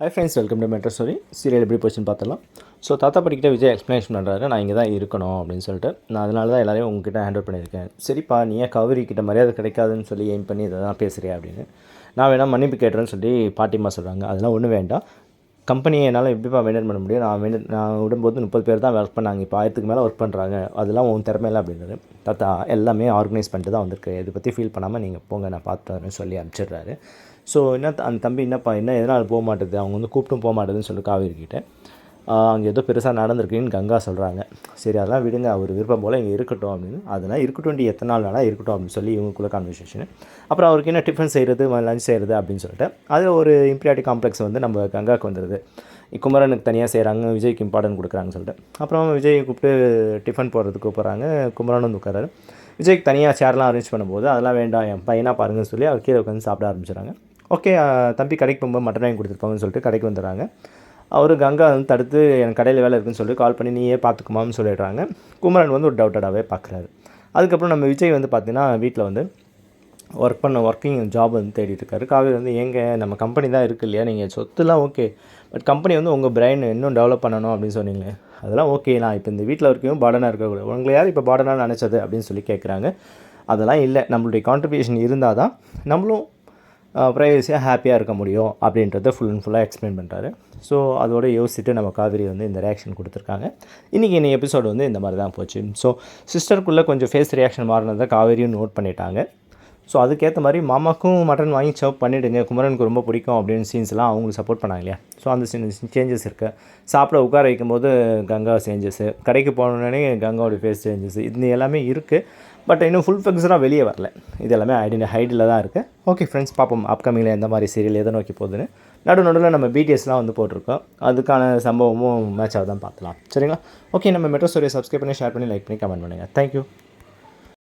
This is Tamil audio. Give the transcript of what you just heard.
Hi friends welcome to metro story serial எப்படி போச்சுன்னு பார்த்துலாம் ஸோ தாத்தா படிக்கிட்ட விஜய் எக்ஸ்ப்ளனேஷன் பண்ணுறாரு நான் இங்கே தான் இருக்கணும் அப்படின்னு சொல்லிட்டு. நான் அதனால தான் எல்லாரையும் உங்ககிட்ட ஹேண்டில் பண்ணியிருக்கேன். சரிப்பா நீ ஏன் கௌரி கிட்ட மரியாதை கிடைக்காதுன்னு சொல்லி எய்ம் பண்ணி இதை தான் பேசுகிறியா அப்படின்னு. நான் வேணால் மன்னிப்பு கேட்டுறேன்னு சொல்லி பாட்டிமா சொல்கிறாங்க அதெல்லாம் ஒன்றும் வேண்டாம். கம்பெனியை என்னால் எப்படிப்பா மெயின்டைன் பண்ண முடியும்? நான் மெயின்டைன் நான் விடும்போது முப்பது பேர் தான் ஒர்க் பண்ணாங்க. இப்போ ஆயிரத்துக்கு மேலே ஒர்க் பண்ணுறாங்க அதெல்லாம் உன் திறமையில அப்படின்றது தாத்தா எல்லாமே ஆர்கனைஸ் பண்ணிட்டு தான் வந்திருக்கு. இதை பற்றி ஃபீல் பண்ணாமல் நீங்கள் போங்க நான் பார்த்து வரேன்னு சொல்லி அனுப்பிச்சிடுறாரு. ஸோ என்ன த- அந்த தம்பி என்னப்பா என்ன எதனால் போக மாட்டேது? அவங்க வந்து கூப்பிட்டும் போக மாட்டேதுன்னு சொல்லி காவேரி அங்கே ஏதோ பெருசாக நடந்திருக்குன்னு கங்கா சொல்கிறாங்க சரி அதெல்லாம் விடுங்க. அவர் விருப்பம் போல் இங்கே இருக்கட்டும் அப்படின்னு. அதெல்லாம் இருக்கட்டும் எத்தனை நாள் வேணால் இருக்கட்டும் அப்படின்னு சொல்லி இவங்களுக்குள்ள கான்வர்சேஷன் அப்புறம் அவருக்கு என்ன டிஃபன் செய்கிறது லஞ்ச் செய்கிறது அப்படின்னு சொல்லிட்டு அது ஒரு இம்ப்ரியாரிட்டி காம்ப்ளெக்ஸ் வந்து நம்ம கங்காவுக்கு வந்துடுது குமரனுக்கு தனியாக செய்கிறாங்க விஜய்க்கு இம்பார்ட்டன்ட் கொடுக்குறாங்கன்னு சொல்லிட்டு. அப்புறம் விஜய் கூப்பிட்டு டிஃபன் போடுறதுக்கு கூப்பிட்றாங்க குமரன் வந்து உட்காராரு விஜய்க்கு தனியாக சேர்லாம் அரேஞ்ச் பண்ணும்போது அதெல்லாம் வேண்டாம் என் பையனாக பாருங்கன்னு சொல்லி அவர் கீழே உட்காந்து சாப்பிட ஆரம்பிச்சிடுறாங்க. ஓகே தம்பி கடைக்கு போகும்போது மட்டன் வாங்கி கொடுத்துருப்பாங்கன்னு சொல்லிட்டு கடைக்கு வந்துடுறாங்க. அவர் கங்கா வந்து தடுத்து எனக்கு கடையில் வேலை இருக்குன்னு சொல்லி கால் பண்ணி நீயே பார்த்துக்குமான்னு சொல்லிடுறாங்க. குமரன் வந்து ஒரு டவுட்டடாகவே பார்க்குறாரு அதுக்கப்புறம் நம்ம விஜய் வந்து பார்த்திங்கன்னா வீட்டில் வந்து ஒர்க் பண்ண ஒர்க்கிங் ஜாப் வந்து தேடிட்டு இருக்காரு. காவேரி வந்து எங்கே நம்ம கம்பெனி தான் இருக்கு இல்லையா? நீங்கள் சொத்துலாம் ஓகே பட் கம்பெனி வந்து உங்கள் பிரைன் இன்னும் டெவலப் பண்ணணும் அப்படின்னு சொன்னீங்களே. அதெல்லாம் ஓகே நான் இப்போ இந்த வீட்டில் வரைக்கும் பாடனாக இருக்கக்கூடாது. உங்களை யார் இப்போ பாடனாக நினச்சது? அப்படின்னு சொல்லி கேட்குறாங்க அதெல்லாம் இல்லை. நம்மளுடைய கான்ட்ரிபியூஷன் இருந்தால் தான் நம்மளும் ப்ரைவசியாக ஹாப்பியாக இருக்க முடியும் அப்படின்றத ஃபுல் அண்ட் ஃபுல்லாக எக்ஸ்பிளைன் பண்ணுறாரு ஸோ அதோட யோசிச்சுட்டு நம்ம காவேரி வந்து இந்த ரியாக்ஷன் கொடுத்துருக்காங்க. இன்றைக்கி இந்த எபிசோடு வந்து இந்த மாதிரி தான் போச்சு. ஸோ சிஸ்டருக்குள்ளே கொஞ்சம் ஃபேஸ் ரியாக்ஷன் மாறினதை காவேரியும் நோட் பண்ணிட்டாங்க. ஸோ அதுக்கேற்ற மாதிரி மாமாக்கும் மட்டன் வாங்கி சர்வ் பண்ணிவிடுங்க குமரனுக்கு ரொம்ப பிடிக்கும் அப்படின்னு சீன்ஸ்லாம் அவங்களுக்கு சப்போர்ட் பண்ணாங்க இல்லையா? ஸோ அந்த சீன் சேஞ்சஸ் இருக்குது சாப்பிட உட்கார வைக்கும்போது கங்கா சேஞ்சஸ்ஸு கடைக்கு போனோடனே கங்காவோட ஃபேஸ் சேஞ்சஸ் இது எல்லாமே இருக்குது பட் இன்னும் ஃபுல் ஃபிக்ஸராக வெளியே வரல. இது எல்லாமே ஐடென்டி ஹைடில் தான் இருக்குது ஓகே ஃப்ரெண்ட்ஸ் பார்ப்போம். அப்கமிங்கில் எந்த மாதிரி சீரியல் எதை நோக்கி போகுதுன்னு. நடு நடுவில் நம்ம பிடிஎஸ்லாம் வந்து போட்டிருக்கோம். அதுக்கான சம்பவமும் மேட்சாக தான் பார்த்துலாம். சரிங்களா? ஓகே நம்ம மெட்ரோ ஸ்டோரியை சப்ஸ்கிரைப் பண்ணி ஷேர் பண்ணி லைக் பண்ணி கமெண்ட் பண்ணுங்கள் தேங்க்யூ